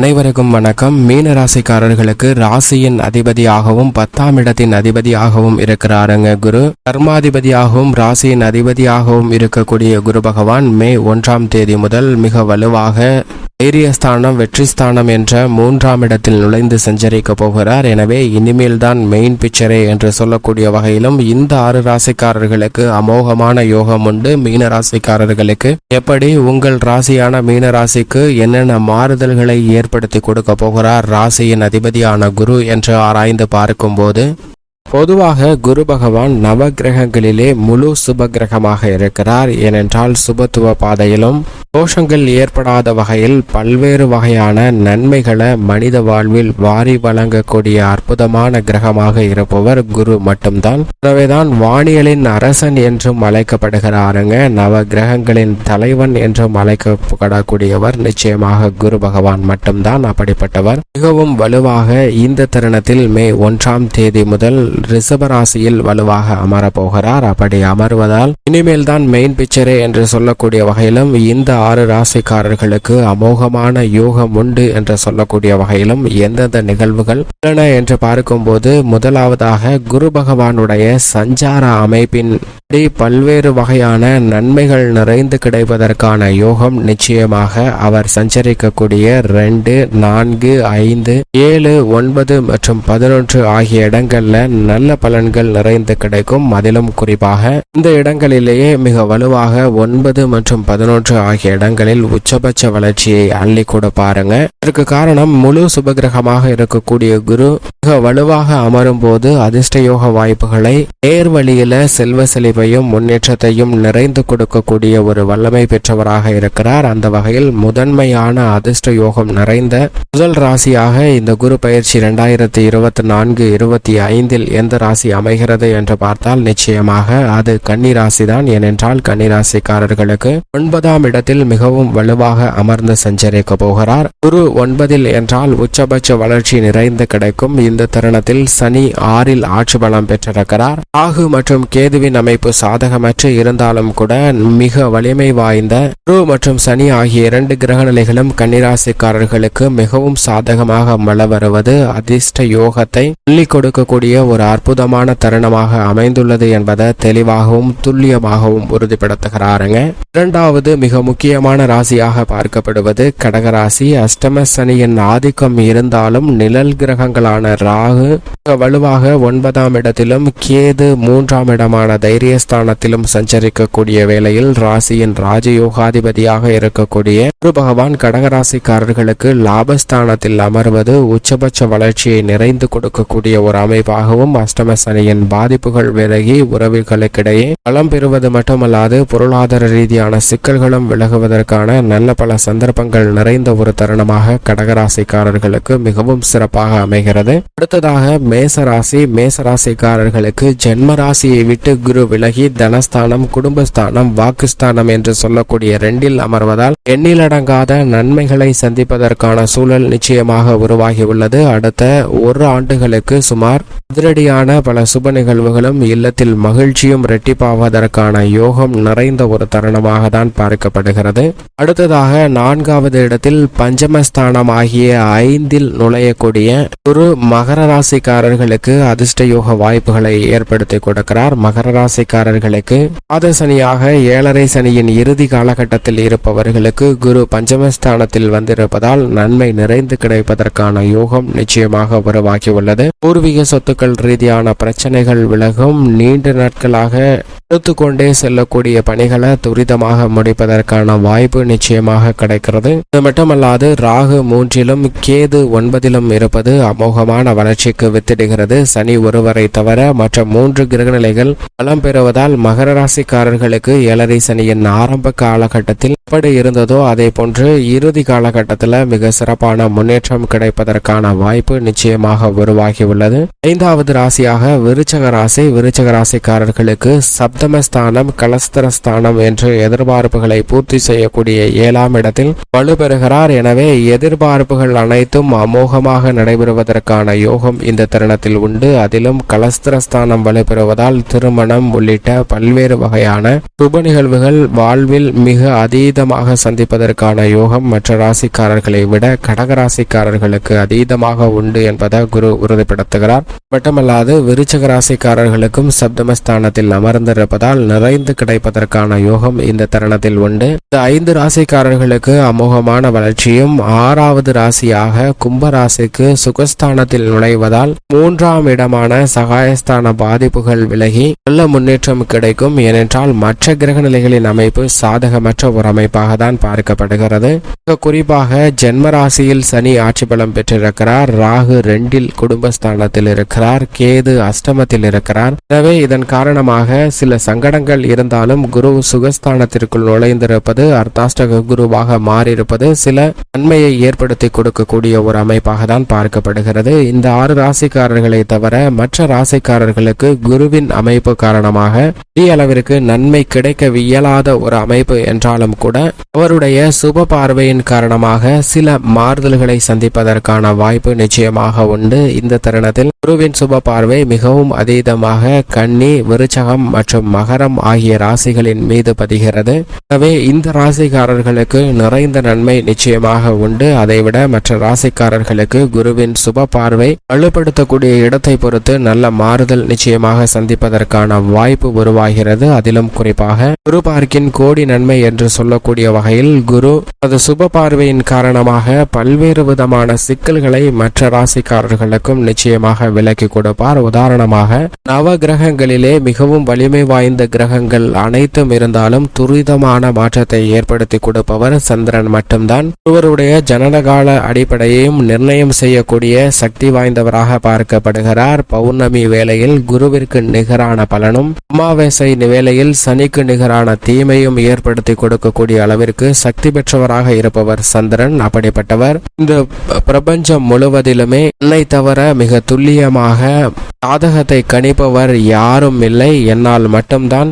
அனைவருக்கும் வணக்கம். மீன ராசிக்காரர்களுக்கு ராசியின் அதிபதியாகவும் பத்தாம் இடத்தின் அதிபதியாகவும் இருக்கிறாருங்க குரு. கர்மாதிபதியாகவும் ராசியின் அதிபதியாகவும் இருக்கக்கூடிய குரு பகவான் மே ஒன்றாம் தேதி முதல் மிக வலுவாக தைரியஸ்தானம் வெற்றிஸ்தானம் என்ற மூன்றாம் இடத்தில் நுழைந்து சஞ்சரிக்க போகிறார். எனவே இனிமேல் தான் மெயின் பிக்சரே என்று சொல்லக்கூடிய வகையிலும் இந்த ஆறு ராசிக்காரர்களுக்கு அமோகமான யோகம் உண்டு. மீன ராசிக்காரர்களுக்கு எப்படி உங்கள் ராசியான மீன ராசிக்கு என்னென்ன மாறுதல்களை ஏற்படுத்தி கொடுக்க போகிறார்? ராசியின் அதிபதியான குரு என்று ஆராய்ந்து பார்க்கும்போது பொதுவாக குரு பகவான் நவகிரகங்களிலே முழு சுப கிரகமாக இருக்கிறார். ஏனென்றால் சுபத்துவ பாதையிலும் தோஷங்கள் ஏற்படாத வகையில் பல்வேறு வகையான நன்மைகளை மனித வாழ்வில் வாரி வழங்கக்கூடிய அற்புதமான கிரகமாக இருப்பவர் குரு மட்டும்தான். எனவேதான் வானியலின் அரசன் என்றும் அழைக்கப்படுகிறாருங்க. நவ கிரகங்களின் தலைவன் என்றும் அழைக்கப்படக்கூடியவர் நிச்சயமாக குரு பகவான் மட்டும்தான். அப்படிப்பட்டவர் மிகவும் வலுவாக இந்த தருணத்தில் மே ஒன்றாம் தேதி முதல் ரிஷபராசியில் வலுவாக அமரப்போகிறார். அப்படி அமர்வதால் இனிமேல் தான் மெயின் பிக்சரே என்று சொல்லக்கூடிய வகையிலும் இந்த ஆறு ராசிக்காரர்களுக்கு அமோகமான யோகம் உண்டு என்று சொல்லக்கூடிய வகையிலும் எந்தெந்த நிகழ்வுகள் உள்ளன என்று பார்க்கும்போது முதலாவதாக குரு பகவானுடைய சஞ்சார அமைப்பின் படி பல்வேறு வகையான நன்மைகள் நிறைந்து கிடைப்பதற்கான யோகம் நிச்சயமாக அவர் சஞ்சரிக்கக்கூடிய ரெண்டு நான்கு ஐந்து ஏழு ஒன்பது மற்றும் பதினொன்று ஆகிய இடங்கள்ல நல்ல பலன்கள் நிறைந்து கிடைக்கும். அதிலும் குறிப்பாக இந்த இடங்களிலேயே மிக வலுவாக ஒன்பது மற்றும் பதினொன்று ஆகிய இடங்களில் உச்சபட்ச வளர்ச்சியை அள்ளி பாருங்க. இதற்கு காரணம் முழு சுபகிரகமாக இருக்கக்கூடிய குரு மிக வலுவாக அமரும் போது அதிர்ஷ்ட யோக வாய்ப்புகளை நேர் வழியில செல்வ செழிப்பையும் முன்னேற்றத்தையும் நிறைந்து கொடுக்கக்கூடிய ஒரு வல்லமை பெற்றவராக இருக்கிறார். அந்த வகையில் முதன்மையான அதிர்ஷ்ட யோகம் நிறைந்த முதல் ராசியாக இந்த குரு பயிற்சி இரண்டாயிரத்தி இருபத்தி நான்கு இருபத்தி ஐந்தில் எந்த ராசி அமைகிறது என்று பார்த்தால் நிச்சயமாக அது கன்னி ராசி தான் ஏனென்றால் கன்னி ராசிக்காரர்களுக்கு ஒன்பதாம் இடத்தில் மிகவும் வலுவாக அமர்ந்து சஞ்சரிக்க போகிறார். குரு ஒன்பதில் என்றால் உச்சபட்ச வளர்ச்சி நிறைந்து கிடைக்கும். இந்த தருணத்தில் சனி ஆறில் ஆட்சி பலம் பெற்றிருக்கிறார். ராகு மற்றும் கேதுவின் அமைப்பு சாதகமற்று இருந்தாலும் கூட மிக வலிமை வாய்ந்த குரு மற்றும் சனி ஆகிய இரண்டு கிரக நிலைகளும் கன்னிராசிக்காரர்களுக்கு மிகவும் சாதகமாக மழ வருவது அதிர்ஷ்ட யோகத்தை சொல்லிக் கொடுக்கக்கூடிய ஒரு அற்புதமான தருணமாக அமைந்துள்ளது என்பதை தெளிவாகவும் துல்லியமாகவும் உறுதிப்படுத்துகிறாருங்க. இரண்டாவது மிக முக்கியமான ராசியாக பார்க்கப்படுவது கடகராசி. அஷ்டம சனியின் ஆதிக்கம் இருந்தாலும் நிழல் கிரகங்களான ராகு வலுவாக ஒன்பதாம் இடத்திலும் கேது மூன்றாம் இடமான தைரிய தைரியஸ்தானத்திலும் சஞ்சரிக்கக்கூடிய வேளையில் ராசியின் ராஜயோகாதிபதியாக இருக்கக்கூடிய குரு பகவான் கடகராசிக்காரர்களுக்கு லாபஸ்தானத்தில் அமர்வது உச்சபட்ச வளர்ச்சியை நிறைந்து கொடுக்கக்கூடிய ஒரு அமைப்பாகவும் அஷ்டம சனியின் பாதிப்புகள் விலகி உறவுகளுக்கிடையே பலம் பெறுவது மட்டுமல்லாது பொருளாதார ரீதியான சிக்கல்களும் விலகுவதற்கான நல்ல பல சந்தர்ப்பங்கள் நிறைந்த ஒரு தருணமாக கடகராசிக்காரர்களுக்கு மிகவும் சிறப்பாக அமைகிறது. அடுத்ததாக மேசராசி மேசராசிக்காரர்களுக்கு ஜென்ம ராசியை விட்டு குரு விலகி தனஸ்தானம் குடும்பஸ்தானம் வாக்குஸ்தானம் என்று சொல்லக்கூடிய ரெண்டில் அமர்வதால் எண்ணிலடங்காத நன்மைகளை சந்திப்பதற்கான சூழல் நிச்சயமாக உருவாகியுள்ளது. அடுத்த ஒரு ஆண்டுகளுக்கு சுமார் அதிரடியான பல சுப நிகழ்வுகளும் இல்லத்தில் மகிழ்ச்சியும் இரட்டிப்பாவதற்கான யோகம் நிறைந்த ஒரு தருணமாக தான் பார்க்கப்படுகிறது. அடுத்ததாக நான்காவது இடத்தில் பஞ்சமஸ்தானம் ஆகிய ஐந்தில் நுழையக்கூடிய ஒரு மகர ராசிக்காரர்களுக்கு அதிர்ஷ்ட யோக வாய்ப்புகளை ஏற்படுத்தி கொடுக்கிறார். மகர ராசிக்காரர்களுக்கு பாத சனியாக ஏழரை சனியின் இறுதி காலகட்டத்தில் இருப்பவர்களுக்கு குரு பஞ்சமஸ்தானத்தில் வந்திருப்பதால் நன்மை நிறைந்து கிடைப்பதற்கான யோகம் நிச்சயமாக உருவாகியுள்ளது. பூர்வீக சொத்துக்கள் ரீதியான பிரச்சனைகள் விலகும் நீண்ட நாட்களாக எடுத்துக்கொண்டே செல்லக்கூடிய பணிகளை துரிதமாக முடிப்பதற்கான வாய்ப்பு நிச்சயமாக கிடைக்கிறது. இது மட்டுமல்லாது ராகு மூன்றிலும் கேது ஒன்பதிலும் இருப்பது அமோகமான வளர்ச்சிக்கு வித்திடுகிறது. சனி ஒருவரை தவிர மற்ற மூன்று கிரகநிலைகள் பலம் பெறுவதால் மகர ராசிக்காரர்களுக்கு ஏழரை சனியின் ஆரம்ப காலகட்டத்தில் எப்படி இருந்ததோ அதே போன்று இறுதி காலகட்டத்தில் மிக சிறப்பான முன்னேற்றம் கிடைப்பதற்கான வாய்ப்பு நிச்சயமாக உருவாகியுள்ளது. ஐந்தாவது ராசியாக விருச்சக ராசி விருச்சக ராசிக்காரர்களுக்கு சப்தமஸ்தானம் கலஸ்தரஸ்தானம் என்று எதிர்பார்ப்புகளை பூர்த்தி செய்யக்கூடிய ஏழாம் இடத்தில் வலுப்பெறுகிறார். எனவே எதிர்பார்ப்புகள் அனைத்தும் அமோகமாக நடைபெறுவதற்கான யோகம் இந்த தருணத்தில் உண்டு. அதிலும் கலஸ்தரஸ்தானம் வலுப்பெறுவதால் திருமணம் உள்ளிட்ட உள்ளிட்ட பல்வேறு வகையான சுப நிகழ்வுகள் வாழ்வில் மிக அதீதமாக சந்திப்பதற்கான யோகம் மற்ற ராசிக்காரர்களை விட கடக ராசிக்காரர்களுக்கு அதீதமாக உண்டு என்பதை குரு உறுதிப்படுத்துகிறார். மட்டுமல்லாது விருச்சக ராசிக்காரர்களுக்கும் சப்தமஸ்தானத்தில் அமர்ந்திருப்பதால் நிறைந்து கிடைப்பதற்கான யோகம் இந்த தருணத்தில் உண்டு. இந்த ஐந்து ராசிக்காரர்களுக்கு அமோகமான வளர்ச்சியும் ஆறாவது ராசியாக கும்ப ராசிக்கு சுகஸ்தானத்தில் நுழைவதால் மூன்றாம் இடமான சகாயஸ்தான பாதிப்புகள் விலகி நல்ல முன்னேற்றம் கிடைக்கும். ஏனென்றால் மற்ற கிரக நிலைகளின் அமைப்பு சாதகமற்ற ஒரு அமைப்பாக தான் பார்க்கப்படுகிறது. குறிப்பாக ஜென்மராசியில் சனி ஆட்சி பலம் பெற்றிருக்கிறார். ராகு ரெண்டில் குடும்பஸ்தானத்தில் இருக்கிறார். கேது அஷ்டமத்தில் இருக்கிறார். எனவே இதன் காரணமாக சில சங்கடங்கள் இருந்தாலும் குரு சுகஸ்தானத்திற்குள் நுழைந்திருப்பது அர்த்தாஷ்டக குருவாக மாறியிருப்பது சில நன்மையை ஏற்படுத்தி கொடுக்கக்கூடிய ஒரு அமைப்பாக தான் பார்க்கப்படுகிறது. இந்த ஆறு ராசிக்காரர்களை தவிர மற்ற ராசிக்காரர்களுக்கு குருவின் அமைப்பு காரணமாக பெரிய அளவிற்கு நன்மை கிடைக்க இயலாத ஒரு அமைப்பு என்றாலும் கூட அவருடைய சுப பார்வையின் காரணமாக சில மாறுதல்களை சந்திப்பதற்கான வாய்ப்பு நிச்சயமாக உண்டு. இந்த தருணத்தில் குருவின் சுப பார்வை மிகவும் அதீதமாக கன்னி விருச்சகம் மற்றும் மகரம் ஆகிய ராசிகளின் மீது பதிகிறது. எனவே இந்த ராசிக்காரர்களுக்கு நிறைந்த நன்மை நிச்சயமாக உண்டு. அதைவிட மற்ற ராசிக்காரர்களுக்கு குருவின் சுப பார்வை வலுப்படுத்தக்கூடிய இடத்தை பொறுத்து நல்ல மாறுதல் நிச்சயமாக சந்திப்பதற்கான வாய்ப்பு உருவாகிறது. அதிலும் குறிப்பாக குரு பார்க்கின் கோடி நன்மை என்று சொல்லக்கூடிய வகையில் குரு அது சுப பார்வையின் காரணமாக பல்வேறு விதமான சிக்கல்களை மற்ற ராசிக்காரர்களுக்கும் நிச்சயமாக விலக்கி கொடுப்பார். உதாரணமாக நவ கிரகங்களிலே மிகவும் வலிமை வாய்ந்த கிரகங்கள் அனைத்தும் இருந்தாலும் துரிதமான மாற்றத்தை ஏற்படுத்தி கொடுப்பவர் சந்திரன் மட்டும்தான். ஒருவருடைய ஜனனகால அடிப்படையையும் நிர்ணயம் செய்யக்கூடிய சக்தி வாய்ந்தவராக பார்க்கப்படுகிறார். பௌர்ணமி வேளையில் குருவிற்கு நிகரான பலனும் அமாவாசை வேளையில் சனிக்கு நிகரான தீமையும் ஏற்படுத்தி கொடுக்கக்கூடிய அளவிற்கு சக்தி பெற்றவராக இருப்பவர் சந்திரன். அப்படிப்பட்டவர் இந்த பிரபஞ்சம் முழுவதிலுமே என்னை தவிர மிக துல்லியமாக சாதகத்தை கணிப்பவர் யாரும் இல்லை. என்னால் மட்டும்தான்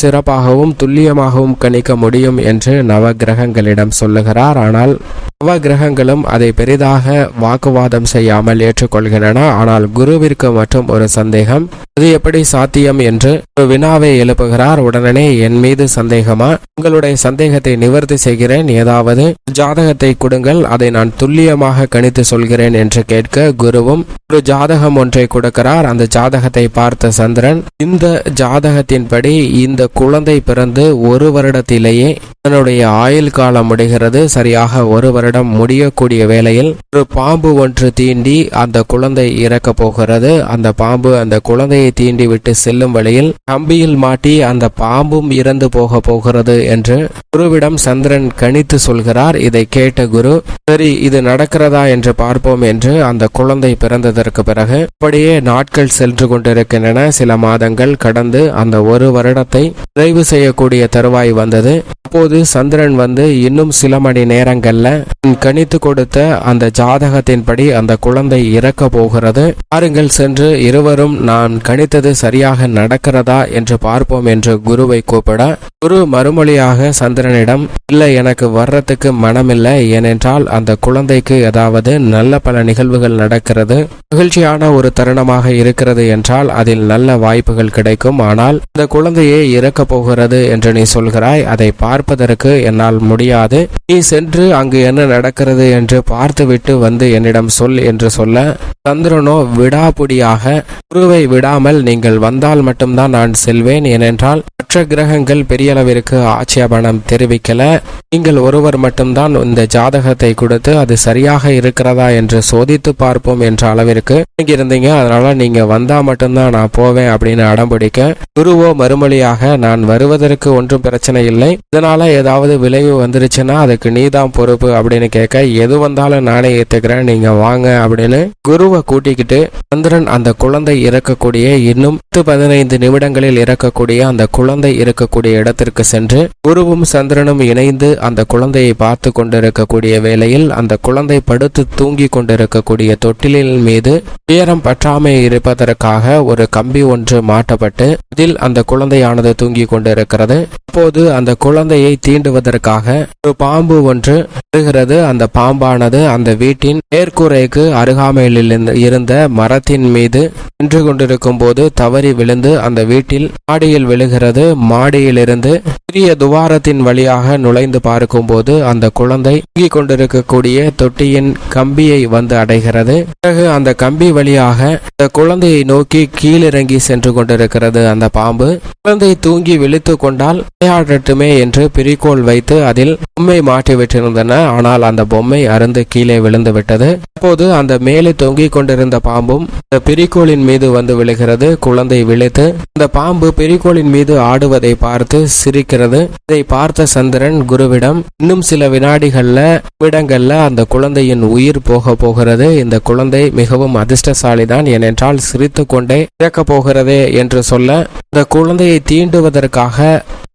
சிறப்பாகவும் துல்லியமாகவும் கணிக்க முடியும் என்று நவ கிரகங்களிடம் சொல்லுகிறார். ஆனால் நவ கிரகங்களும் அதை பெரிதாக வாக்குவாதம் செய்யாமல் ஏற்றுக்கொள்கின்றன. ஆனால் குருவிற்கு மட்டும் ஒரு சந்தேகம் அது எப்படி சாத்தியம் என்று வினாவை எழுப்புகிறார். உடனே என் மீது சந்தேகமா? உங்களுடைய சந்தேகத்தை நிவர்த்தி செய்கிறேன். ஏதாவது ஜாதகத்தை கொடுங்கள். அதை நான் துல்லியமாக கணித்து சொல்கிறேன் என்று கேட்க குருவும் ஒரு ஜாதகம் ஒன்றை கொடுக்கிறார். அந்த ஜாதகத்தை பார்த்த சந்திரன் இந்த ஜாதகத்தின்படி இந்த குழந்தை பிறந்து ஒரு வருடத்திலேயே தன்னுடைய ஆயுள் காலம் முடிகிறது. சரியாக ஒரு வருடம் முடியக்கூடிய வேளையில் ஒரு பாம்பு ஒன்று தீண்டி அந்த குழந்தை இறக்க போகிறது. அந்த பாம்பு அந்த குழந்தையை தீண்டி விட்டு செல்லும் வழியில் கம்பியில் மாட்டி அந்த பாம்பும் இறந்து போக போகிறது என்று குருவிடம் சந்திரன் கணித்து சொல்கிறார். இதை கேட்ட குரு சரி இது நடக்கிறதா என்று பார்ப்போம் என்று அந்த குழந்தை பிறந்ததற்கு பிறகு அப்படியே நாட்கள் சென்று கொண்டிருக்கின்றன. சில மாதங்கள் கடந்து அந்த ஒரு வருடத்தை நிறைவு செய்யக்கூடிய தருவாய் வந்தது. அப்போது சந்திரன் வந்து இன்னும் சில மணி நேரங்கள்ல கணித்து கொடுத்த அந்த ஜாதகத்தின்படி அந்த குழந்தை இறக்க போகிறது. பாருங்கள் சென்று இருவரும் நான் கணித்தது சரியாக நடக்கிறதா என்று பார்ப்போம் என்று குருவை கூப்பிட குரு மறுமொழியாக சந்திரனிடம் இல்லை எனக்கு வர்றதுக்கு மனமில்லை. ஏனென்றால் அந்த குழந்தைக்கு ஏதாவது நல்ல பல நிகழ்வுகள் நடக்கிறது. மகிழ்ச்சியான ஒரு தருணமாக இருக்கிறது என்றால் அதில் நல்ல வாய்ப்புகள் கிடைக்கும். ஆனால் இந்த குழந்தையே இறக்க போகிறது என்று நீ சொல்கிறாய். அதை பார்ப்பதற்கு என்னால் முடியாது. நீ சென்று அங்கு என்ன நடக்கிறது என்று பார்த்துவிட்டு வந்து என்னிடம் சொல் என்று சொல்ல சந்திரனோ விடாபுடியாக குருவை விடாமல் நீங்கள் வந்தால் மட்டும்தான் நான் செல்வேன் ஏனென்றால் மற்ற கிரகங்கள் பெரிய அளவிற்கு ஆட்சேபணம் தெரிவிக்கல. நீங்கள் ஒருவர் மட்டும்தான் இந்த ஜாதகத்தை கொடுத்து அது சரியாக இருக்கிறதா என்று சோதித்து பார்ப்போம் என்ற அளவிற்கு நீங்க இருந்தீங்க. அதனால நீங்க வந்தா மட்டும்தான் நான் போவேன் அப்படின்னு அடம்பிடிக்க குருவோ மறுமொழியாக நான் வருவதற்கு ஒன்றும் பிரச்சனை இல்லை. இதனால் ஏதாவது விளைவு வந்துருச்சுன்னா அதுக்கு நீதான் பொறுப்பு அப்படின்னு கேட்க எது வந்தாலும் நானே ஏற்றுக்கிறேன் நீங்க வாங்க அப்படின்னு குருவை கூட்டிக்கிட்டு சந்திரன் அந்த குழந்தை இறக்கக்கூடிய இன்னும் பத்து பதினைந்து நிமிடங்களில் இறக்கக்கூடிய அந்த குழந்தை இருக்கக்கூடிய இடத்திற்கு சென்று குருவும் சந்திரனும் இணைந்து அந்த குழந்தையை பார்த்து கொண்டிருக்கக்கூடிய வேளையில் அந்த குழந்தை படுத்து தூங்கி கொண்டிருக்கக்கூடிய தொட்டிலின் மீது உயரம் பற்றாமை இருப்பதற்காக ஒரு கம்பி ஒன்று மாட்டப்பட்டு அதில் அந்த குழந்தையானது தூங்கி கொண்டிருக்கிறது. அப்போது அந்த குழந்தையை குழந்தையை தீண்டுவதற்காக ஒரு பாம்பு ஒன்று வருகிறது. அந்த பாம்பானது அந்த வீட்டின் மேற்கூரைக்கு அருகாமையில் இருந்த மரத்தின் மீது நின்று கொண்டிருக்கும் போது தவறி விழுந்து அந்த வீட்டில் மாடியில் விழுகிறது. மாடியிலிருந்து சிறிய துவாரத்தின் வழியாக நுழைந்து பார்க்கும்போது அந்த குழந்தை தூங்கிக் கொண்டிருக்கக்கூடிய தொட்டியின் கம்பியை வந்து அடைகிறது. பிறகு அந்த கம்பி வழியாக அந்த குழந்தையை நோக்கி கீழிறங்கி சென்று கொண்டிருக்கிறது அந்த பாம்பு. குழந்தை தூங்கி விழித்து கொண்டால் விளையாடட்டுமே என்று பிரிக்கோள் வைத்து அதில் பொம்மை மாட்டி விட்டிருந்தன. ஆனால் அந்த பொம்மை அருந்து கீழே விழுந்து விட்டது. அப்போது அந்த மேலே தொங்கிக் கொண்டிருந்த பாம்பும் அந்த பிரிக்கோளின் மீது வந்து விழுகிறது. குழந்தை விழித்து அந்த பாம்பு பிரிக்கோளின் மீது ஆடுவதை பார்த்து சிரிக்கிறது. இதை பார்த்த சந்திரன் குருவிடம் இன்னும் சில வினாடிகள்ல நிமிடங்கள்ல அந்த குழந்தையின் உயிர் போக போகிறது. இந்த குழந்தை மிகவும் அதிர்ஷ்டசாலிதான். ஏனென்றால் சிரித்து கொண்டே இறக்க போகிறதே என்று சொல்ல இந்த குழந்தையை தீண்டுவதற்காக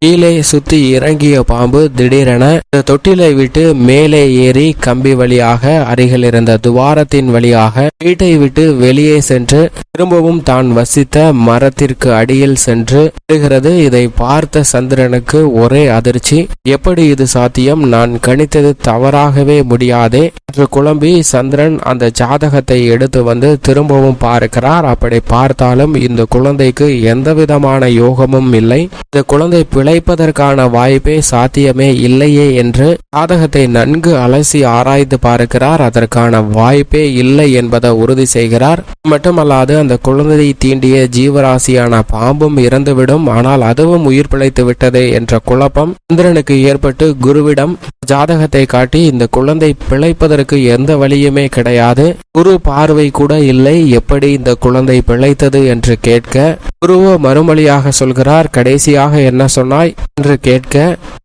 கீழே சுத்தி இறங்கிய பாம்பு திடீரென இந்த தொட்டிலை விட்டு மேலே ஏறி கம்பி வழியாக அருகில் இருந்த துவாரத்தின் வழியாக வீட்டை விட்டு வெளியே சென்று திரும்பவும் தான் வசித்த மரத்திற்கு அடியில் சென்று விடுகிறது இதை பார்த்த சந்திரனுக்கு ஒரே அதிர்ச்சி. எப்படி இது சாத்தியம்? நான் கணித்தது தவறாகவே முடியாதே. என்று குழம்பி சந்திரன் அந்த ஜாதகத்தை எடுத்து வந்து திரும்பவும் பார்க்கிறார். அப்படி பார்த்தாலும் இந்த குழந்தைக்கு எந்த விதமான யோகமும் இல்லை. இந்த குழந்தை பிழைப்பதற்கான வாய்ப்பே சாத்தியமே இல்லையே என்று ஜாதகத்தை நன்கு அலசி ஆராய்ந்து பார்க்கிறார். அதற்கான வாய்ப்பே இல்லை என்பதை உறுதி செய்கிறார். மட்டுமல்லாது அந்த குழந்தையை தீண்டிய ஜீவராசியான பாம்பும் இறந்துவிடும். ஆனால் அதுவும் உயிர் பிழைத்து விட்டதே என்று என்ற குழப்பம் சந்திரனுக்கு ஏற்பட்டு குருவிடம் ஜாதகத்தை காட்டி இந்த குழந்தை பிழைப்பதற்கு எந்த வழியுமே கிடையாது. குரு பார்வை கூட இல்லை. எப்படி இந்த குழந்தை பிழைத்தது என்று கேட்க குருவோ மறுமொழியாக சொல்கிறார் கடைசியாக என்ன சொன்னாய்? என்று கேட்க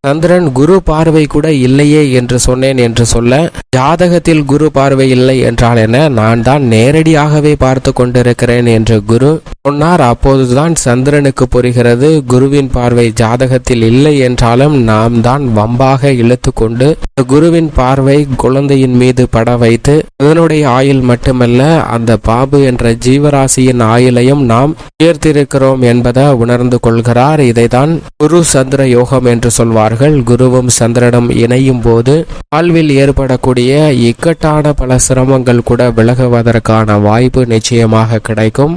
சந்திரன் குரு பார்வை கூட இல்லையே என்று சொன்னேன் என்று சொல்ல ஜாதகத்தில் குரு பார்வை இல்லை என்றால் என நான் தான் நேரடியாகவே பார்த்து கொண்டிருக்கிறேன் என்று குரு சொன்னார் அப்போதுதான் சந்திரனுக்கு புரிகிறது குருவின் பார்வை ஜாதகத்தில் இல்லை என்றாலும் நாம் தான் வம்பாக இழுத்து கொண்டு குருவின் பார்வை குழந்தையின் மீது பட வைத்து அதனுடைய ஆயுள் மட்டுமல்ல அந்த பாபு என்ற ஜீவராசியின் ஆயுளையும் நாம் உயர்த்திருக்கிறோம் என்பதை உணர்ந்து கொள்கிறார். இதைதான் குரு சந்திர யோகம் என்று சொல்வார்கள். குருவும் சந்திரனும் இணையும் போது வாழ்வில் ஏற்படக்கூடிய இக்கட்டான பல சிரமங்கள் கூட விலகுவதற்கான வாய்ப்பு நிச்சயமாக கிடைக்கும்.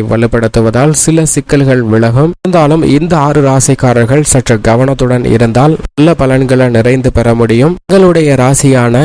வலுப்படுத்துவதால் சில சிக்கல்கள் விலகும். இருந்தாலும் இந்த ஆறு ராசிக்காரர்கள் சற்று கவனத்துடன் இருந்தால் நல்ல பலன்களை நிறைந்து பெற முடியும். உங்களுடைய ராசியான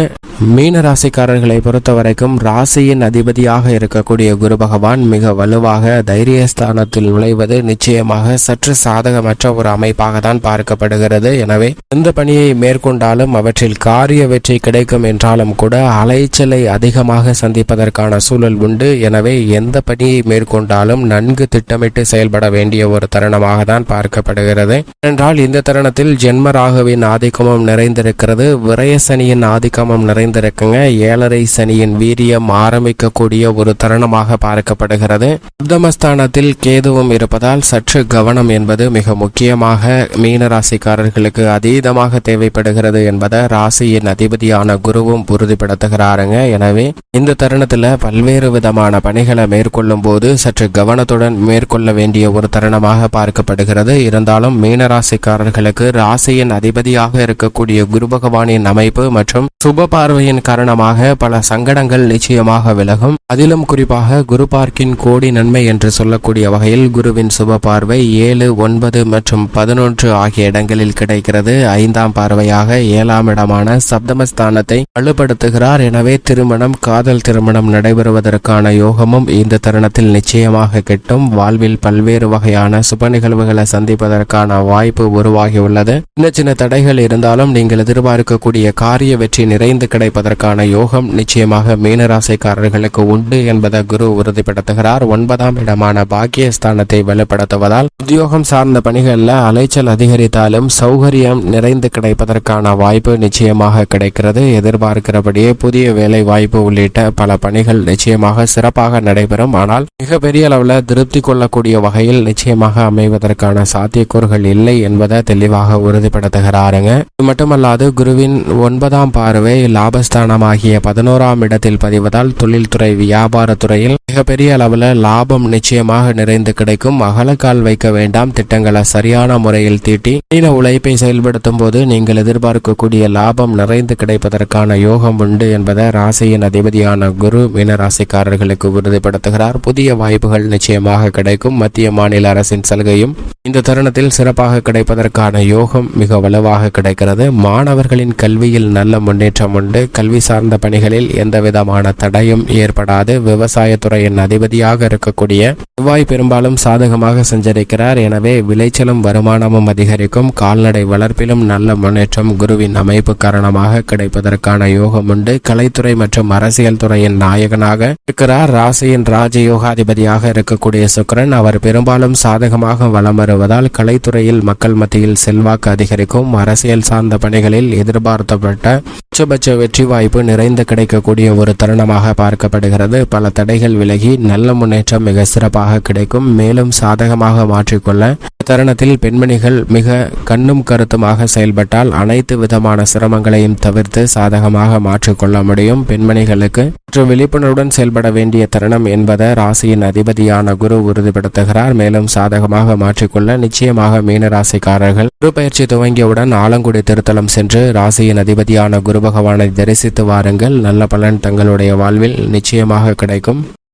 மீன ராசிக்காரர்களை பொறுத்தவரைக்கும் ராசியின் அதிபதியாக இருக்கக்கூடிய குரு பகவான் மிக வலுவாக தைரியஸ்தானத்தில் நுழைவது நிச்சயமாக சற்று சாதகமற்ற ஒரு அமைப்பாக தான் பார்க்கப்படுகிறது. எனவே எந்த பணியை மேற்கொண்டாலும் அவற்றில் காரிய வெற்றி கிடைக்கும் என்றாலும் கூட அலைச்சலை அதிகமாக சந்திப்பதற்கான சூழல் உண்டு. எனவே எந்த பணியை மேற்கொண்டாலும் நன்கு திட்டமிட்டு செயல்பட வேண்டிய ஒரு தருணமாக தான் பார்க்கப்படுகிறது. என்றால் இந்த தருணத்தில் ஜென்ம ராகுவின் ஆதிக்கமும் நிறைந்திருக்கிறது. விரயசனியின் ஆதிக்கமும் நிறைந்திருக்குங்க. ஏழரை சனியின் வீரியம் ஆரம்பிக்கக்கூடிய ஒரு தருணமாக பார்க்கப்படுகிறது. உத்தமஸ்தானத்தில் கேதுவும் இருப்பதால் சற்று கவனம் என்பது மிக முக்கியமாக மீன ராசிக்காரர்களுக்கு அதீதமாக தேவைப்படுகிறது என்பதை ராசியின் அதிபதியான குருவும் உறுதிப்படுத்துகிறாருங்க. எனவே இந்த தருணத்தில் பல்வேறு விதமான பணிகளை மேற்கொள்ளும் போது சற்று கவனத்துடன் மேற்கொள்ள வேண்டிய ஒரு தருணமாக பார்க்கப்படுகிறது. இருந்தாலும் மீனராசிக்காரர்களுக்கு ராசியின் அதிபதியாக இருக்கக்கூடிய குரு பகவானின் அமைப்பு மற்றும் சுப பார்வையின் காரணமாக பல சங்கடங்கள் நிச்சயமாக விலகும். அதிலும் குறிப்பாக குரு பார்க்கின் கோடி நன்மை என்று சொல்லக்கூடிய வகையில் குருவின் சுப பார்வை ஏழு ஒன்பது மற்றும் பதினொன்று ஆகிய இடங்களில் கிடைக்கிறது. ஐந்தாம் பார்வையாக ஏழாம் இடமான சப்தமஸ்தானத்தை வலுப்படுத்துகிறார். எனவே திருமணம் காதல் திருமணம் நடைபெறுவதற்கான யோகமும் இந்த தருணத்தில் நிச்சயமாக கிட்டும். வாழ்வில் பல்வேறு வகையான சுப நிகழ்வுகளை சந்திப்பதற்கான வாய்ப்பு உருவாகியுள்ளது. சின்ன சின்ன தடைகள் இருந்தாலும் நீங்கள் எதிர்பார்க்கக்கூடிய காரிய வெற்றி நிறைந்து கிடைப்பதற்கான யோகம் நிச்சயமாக மீனராசிக்காரர்களுக்கு உண்டு என்பதை குரு உறுதிப்படுத்துகிறார். ஒன்பதாம் இடமான பாக்கியஸ்தானத்தை வலுப்படுத்துவதால் உத்தியோகம் சார்ந்த பணிகளில் அலைச்சல் அதிகரித்தாலும் சௌகரியம் நிறைந்து கிடைப்பதற்கான வாய்ப்பு நிச்சயமாக கிடைக்கிறது. எதிர்பார்க்கிறபடியே புதிய வேலை வாய்ப்பு உள்ளிட்ட பல பணிகள் நிச்சயமாக சிறப்பாக நடைபெறும். ஆனால் மிகப்பெரிய அளவில் திருப்தி கொள்ளக்கூடிய வகையில் நிச்சயமாக அமைவதற்கான சாத்தியக்கூறுகள் இல்லை என்பதை தெளிவாக உறுதிப்படுத்துகிறாருங்க. இது மட்டுமல்லாது குருவின் ஒன்பதாம் பார்வை லாபஸ்தானமாகிய பதினோராம் இடத்தில் பதிவதால் தொழில்துறை வியாபாரத்துறையில் மிகப்பெரிய அளவில் லாபம் நிச்சயமாக நிறைந்து கிடைக்கும். அகலக்கால் வைக்க வேண்டாம். திட்டங்களை சரியான முறையில் தீட்டி நீல உழைப்பை செயல்படுத்தும் போது நீங்கள் எதிர்பார்க்கக்கூடிய லாபம் நிறைந்து கிடைப்பதற்கான யோகம் உண்டு என்பதை ராசியின் அதிபதியான குரு மீனராசிக்காரர்களுக்கு உறுதிப்படுத்துகிறார். புதிய வாய்ப்புகள் நிச்சயமாக கிடைக்கும். மத்திய மாநில அரசின் சலுகையும் இந்த தருணத்தில் சிறப்பாக கிடைப்பதற்கான யோகம் மிக வலுவாக கிடைக்கிறது. மாணவர்களின் கல்வியில் நல்ல முன்னேற்றம் உண்டு. கல்வி சார்ந்த பணிகளில் எந்த விதமான தடையும் ஏற்படாது. விவசாயத்துறையின் அதிபதியாக இருக்கக்கூடிய செவ்வாய் பெரும்பாலும் சாதகமாக சஞ்சரிக்கிறார். எனவே விளைச்சலும் வருமானமும் அதிகரிக்கும். கால்நடை வளர்ப்பிலும் நல்ல முன்னேற்றம் குருவின் அமைப்பு காரணமாக கிடைப்பதற்கான யோகம் உண்டு. கலைத்துறை மற்றும் அரசியல் துறையின் நாயகனாக இருக்கிறார். ராசியின் ராஜயோகாதிபதியாக இருக்கக்கூடிய சுக்கிரன் அவர் பெரும்பாலும் சாதகமாக வலம் வருவதால் கலைத்துறையில் மக்கள் மத்தியில் செல்வாக்கு அதிகரிக்கும். அரசியல் சார்ந்த பணிகளில் எதிர்பார்த்தப்பட்ட உச்சபட்ச வெற்றி வாய்ப்பு நிறைந்து கிடைக்கக்கூடிய ஒரு தருணமாக பார்க்கப்படுகிறது. பல தடைகள் விலகி நல்ல முன்னேற்றம் மிக சிறப்பாக கிடைக்கும். மேலும் சாதகமாக மாற்றிக்கொள்ள தருணத்தில் பெண்மணிகள் மிக கண்ணும் கருத்துமாக செயல்பட்டால் அனைத்து விதமான சிரமங்களையும் தவிர்த்து சாதகமாக மாற்றிக்கொள்ள முடியும். பெண்மணிகளுக்கு மற்றும் விழிப்புணர்வுடன் செயல்பட வேண்டிய தருணம் என்பதை ராசியின் அதிபதியான குரு உறுதிப்படுத்துகிறார். மேலும் சாதகமாக மாற்றிக்கொள்ள நிச்சயமாக மீனராசிக்காரர்கள் குரு பயிற்சி துவங்கியவுடன் ஆலங்குடி திருத்தலம் சென்று ராசியின் அதிபதியான குரு பகவானை தரிசித்து வாருங்கள். நல்ல பலன் தங்களுடைய வாழ்வில் நிச்சயமாக கிடைக்கும்.